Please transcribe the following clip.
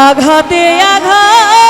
আঘাতে আঘাত